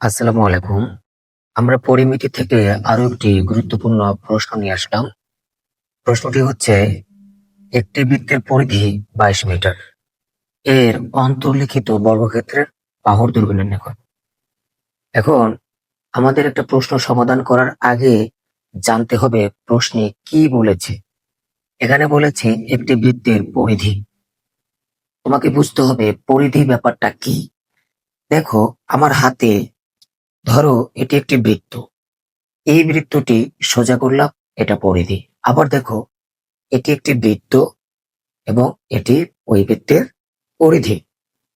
আসসালামু আলাইকুম। আমরা পরিমিতি থেকে আরও একটি গুরুত্বপূর্ণ প্রশ্ন নিয়ে আসলাম। প্রশ্নটি হচ্ছে, একটি বৃত্তের পরিধি বাইশ মিটার। এর অন্তর্লিখিত বর্গক্ষেত্রের বাহুর দৈর্ঘ্য নির্ণয় এখন, আমাদের একটা প্রশ্ন সমাধান করার আগে জানতে হবে প্রশ্নে কি বলেছে। এখানে বলেছে, একটি বৃত্তের পরিধি। তোমাকে বুঝতে হবে পরিধি ব্যাপারটা কি। দেখো, আমার হাতে ধরো, এটি একটি বৃত্ত। এই বৃত্তটি সোজা করলাম, এটা পরিধি আবার দেখো, এটি একটি বৃত্ত এবং এটি ওই বৃত্তের পরিধি।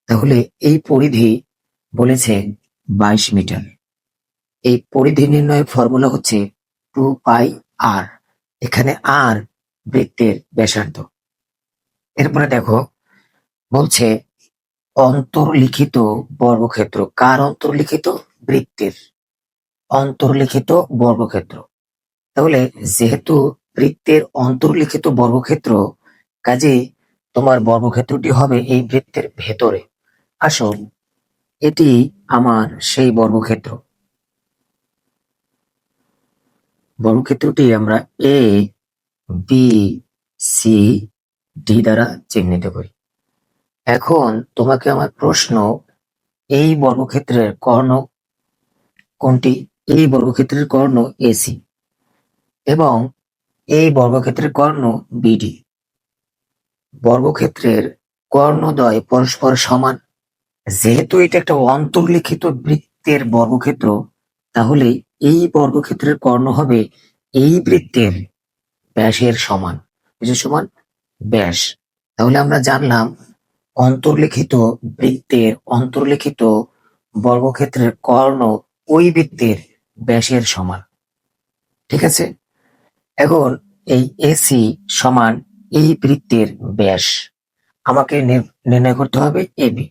তাহলে এই পরিধি বলেছে বাইশ মিটার। এই পরিধি নির্ণয়ের ফর্মুলা হচ্ছে টু পাই আর। এখানে আর বৃত্তের ব্যাসার্ধ। এরপরে দেখো, বলছে অন্তর্লিখিত বর্গক্ষেত্র। কার অন্তর্লিখিত? বৃত্তের অন্তর্লিখিত বর্গক্ষেত্র। তাহলে যেহেতু বৃত্তের অন্তর্লিখিত বর্গক্ষেত্র কাজে তোমার বর্গক্ষেত্রটি হবে এই বৃত্তের ভেতরে। আসুন, এটি আমার সেই বর্গক্ষেত্র। বর্গক্ষেত্রটি আমরা এ বি সি ডি দ্বারা চিহ্নিত করি। এখন তোমাকে আমার প্রশ্ন, এই বর্গক্ষেত্রের কর্ণ কোনটি? এই বর্গক্ষেত্রের কর্ণ এসি এবং এই বর্গক্ষেত্রের কর্ণ বিডি। বর্গক্ষেত্রের কর্ণদ্বয় পরস্পর সমান। যেহেতু এটা একটা অন্তর্লিখিত বৃত্তের বর্গক্ষেত্র, তাহলে এই বর্গক্ষেত্রের কর্ণ হবে এই বৃত্তের ব্যাসের সমান। বুঝে সমান ব্যাস। তাহলে আমরা জানলাম অন্তর্লিখিত বৃত্তের অন্তর্লিখিত বর্গক্ষেত্রের কর্ণ ওই বৃত্তের ব্যাসের সমান। ঠিক আছে? এখন এই এসি সমান এই বৃত্তের ব্যাস। আমাকে নির- নির্ণয় করতে হবে এবি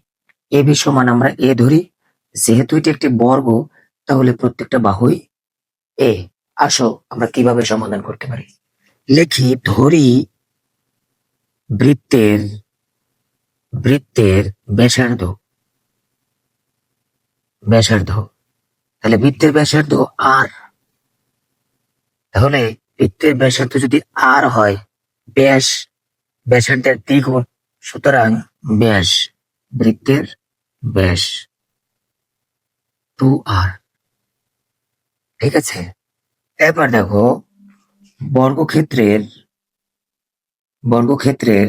এবি সমান আমরা এ ধরি। যেহেতু এটি একটি বর্গ, তাহলে প্রত্যেকটা বাহুই এ আসো, আমরা কীভাবে সমাধান করতে পারি? লেখি, ধরি বৃত্তের বৃত্তের ব্যাসার্ধ। ব্যাসার্ধ। তাহলে বৃত্তের ব্যাসার্ধ আর তাহলে বৃত্তের ব্যাসার্ধ যদি আর হয়, ব্যাস, ব্যাসার্ধের দ্বিগুণ, সুতরাং ব্যাস, বৃত্তের ব্যাস টু আর ঠিক আছে? এবার দেখো, বর্গক্ষেত্রের বর্গক্ষেত্রের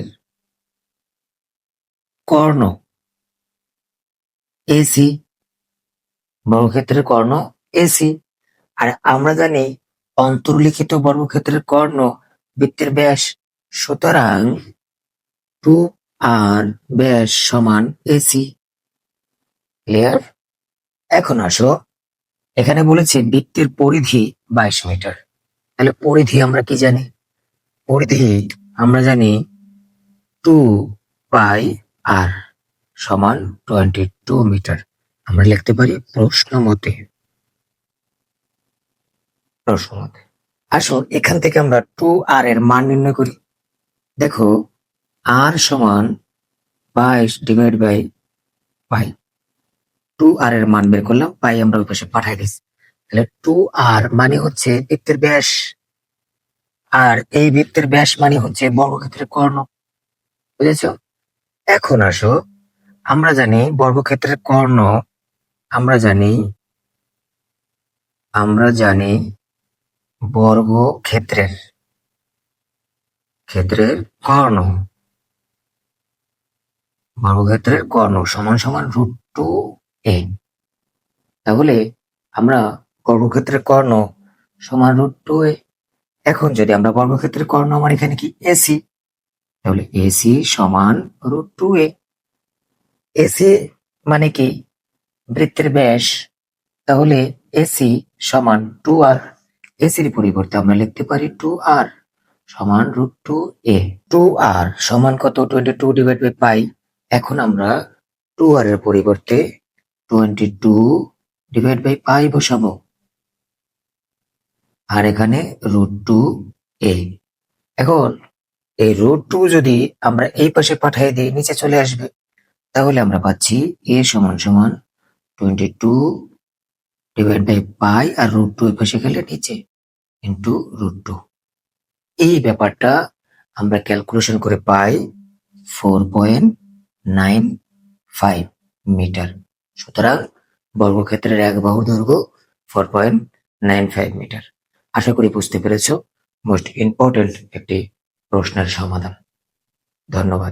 কর্ণ এসি বর্গক্ষেত্রের কর্ণ এসি। আর আমরা জানি অন্তর্লিখিত বর্গক্ষেত্রের কর্ণ বৃত্তের ব্যাস সুতরাং টু আর ব্যাস সমান এসি। ক্লিয়ার এখন আসো। এখানে বলেছে বৃত্তের পরিধি বাইশ মিটার। তাহলে পরিধি আমরা কি জানি? পরিধি আমরা জানি টু পাই আর সমান টোয়েন্টি টু মিটার। আমরা লিখতে পারি প্রশ্ন মতে। প্রশ্ন মতে। আসো, এখান থেকে আমরা টু আর এর মান নির্ণয় করি। দেখো আর সমান বাইশ divide by pi two R এর মান বের করলাম পাই আমরা ওই পাশে পাঠাই দিচ্ছি তাহলে টু আর মানে হচ্ছে বৃত্তের ব্যাস। আর এই বৃত্তের ব্যাস মানে হচ্ছে বর্গক্ষেত্রের কর্ণ। বুঝেছ? এখন আসো, আমরা জানি বর্গক্ষেত্রের কর্ণ আমরা জানি আমরা জানি বর্গক্ষেত্রের ক্ষেত্রের কর্ণ। বর্গক্ষেত্রের কর্ণ সমান সমান রুট টু এ তাহলে আমরা বর্গক্ষেত্রের কর্ণ সমান রুট টু এ এখন যদি আমরা বর্গক্ষেত্রের কর্ণ আমার এখানে কি? এসি তাহলে এসি সমান রুট টু এ এসি মানে কি? বৃত্তের ব্যাস, তাহলে এসি সমান টু আর এসির পরিবর্তে আমরা লিখতে পারি টু আর সমান root two A two R সমান কত? Twenty two divide by pi এখন আমরা টু আর এর পরিবর্তে twenty two divide by pi বসাবো। আর এখানে রুট টু এ এখন এই রুট টু যদি আমরা এই পাশে পাঠিয়ে দিই, নিচে চলে আসবে, তাহলে আমরা পাচ্ছি এ সমান সমান twenty two divide by pi R root two ওই পাশে গেলে নিচে ইন্টু রুট টু এই ব্যাপারটা আমরা ক্যালকুলেশন করে পাই four point nine five meter সুতরাং বর্গক্ষেত্রের এক বাহু দৈর্ঘ্য four point nine five meter আশা করি বুঝতে পেরেছ। মোস্ট ইম্পর্টেন্ট একটি প্রশ্নের সমাধান। ধন্যবাদ।